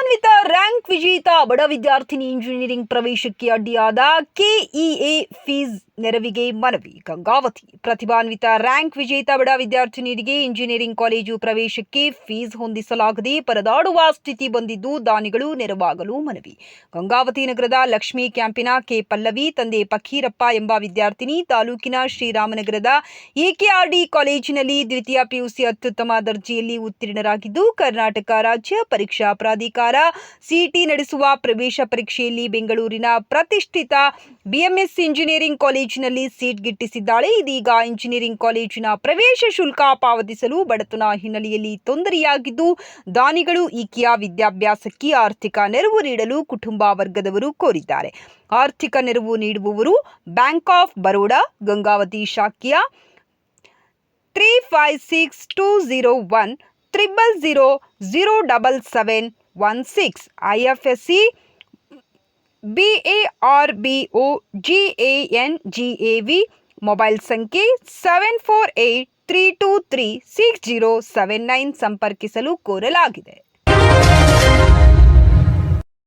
ಗೌರವಾನ್ವಿತ ರ್ಯಾಂಕ್ ವಿಜೇತ ಬಡ ವಿದ್ಯಾರ್ಥಿನಿ ಇಂಜಿನಿಯರಿಂಗ್ ಪ್ರವೇಶಕ್ಕೆ ಅಡ್ಡಿಯಾದ ಕೆಇಎ ಫೀಸ್ ನೆರವಿಗೆ ಮನವಿ. ಗಂಗಾವತಿ. ಪ್ರತಿಭಾನ್ವಿತ ರ್ಯಾಂಕ್ ವಿಜೇತ ಬಡ ವಿದ್ಯಾರ್ಥಿನಿಯರಿಗೆ ಇಂಜಿನಿಯರಿಂಗ್ ಕಾಲೇಜು ಪ್ರವೇಶಕ್ಕೆ ಫೀಸ್ ಹೊಂದಿಸಲಾಗದೆ ಪರದಾಡುವ ಸ್ಥಿತಿ ಬಂದಿದ್ದು ದಾನಿಗಳು ನೆರವಾಗಲು ಮನವಿ. ಗಂಗಾವತಿ ನಗರದ ಲಕ್ಷ್ಮೀ ಕ್ಯಾಂಪಿನ ಕೆ ಪಲ್ಲವಿ, ತಂದೆ ಪಖೀರಪ್ಪ ಎಂಬ ವಿದ್ಯಾರ್ಥಿನಿ, ತಾಲೂಕಿನ ಶ್ರೀರಾಮನಗರದ ಎಕೆಆರ್ಡಿ ಕಾಲೇಜಿನಲ್ಲಿ ದ್ವಿತೀಯ ಪಿಯುಸಿ ಅತ್ಯುತ್ತಮ ದರ್ಜೆಯಲ್ಲಿ ಉತ್ತೀರ್ಣರಾಗಿದ್ದು, ಕರ್ನಾಟಕ ರಾಜ್ಯ ಪರೀಕ್ಷಾ ಪ್ರಾಧಿಕಾರ ಸಿಟಿ ನಡೆಸುವ ಪ್ರವೇಶ ಪರೀಕ್ಷೆಯಲ್ಲಿ ಬೆಂಗಳೂರಿನ ಪ್ರತಿಷ್ಠಿತ ಬಿಎಂಎಸ್ ಇಂಜಿನಿಯರಿಂಗ್ ಕಾಲೇಜಿನಲ್ಲಿ ಸೀಟ್ ಗಿಟ್ಟಿಸಿದ್ದಾಳೆ. ಇದೀಗ ಇಂಜಿನಿಯರಿಂಗ್ ಕಾಲೇಜಿನ ಪ್ರವೇಶ ಶುಲ್ಕ ಪಾವತಿಸಲು ಬಡತನ ಹಿನ್ನೆಲೆಯಲ್ಲಿ ತೊಂದರೆಯಾಗಿದ್ದು, ದಾನಿಗಳು ಈಕೆಯ ವಿದ್ಯಾಭ್ಯಾಸಕ್ಕೆ ಆರ್ಥಿಕ ನೆರವು ನೀಡಲು ಕುಟುಂಬ ವರ್ಗದವರು ಕೋರಿದ್ದಾರೆ. ಆರ್ಥಿಕ ನೆರವು ನೀಡುವವರು ಬ್ಯಾಂಕ್ ಆಫ್ ಬರೋಡಾ, ಗಂಗಾವತಿ ಶಾಖೆಯ three five six two zero one triple zero zero double seven one six I F S C B A R B O G A N G A V mobile ಸಂಖ್ಯೆ seven four eight three two three six zero seven nine ಸಂಪರ್ಕಿಸಲು ಕೋರಲಾಗಿದೆ.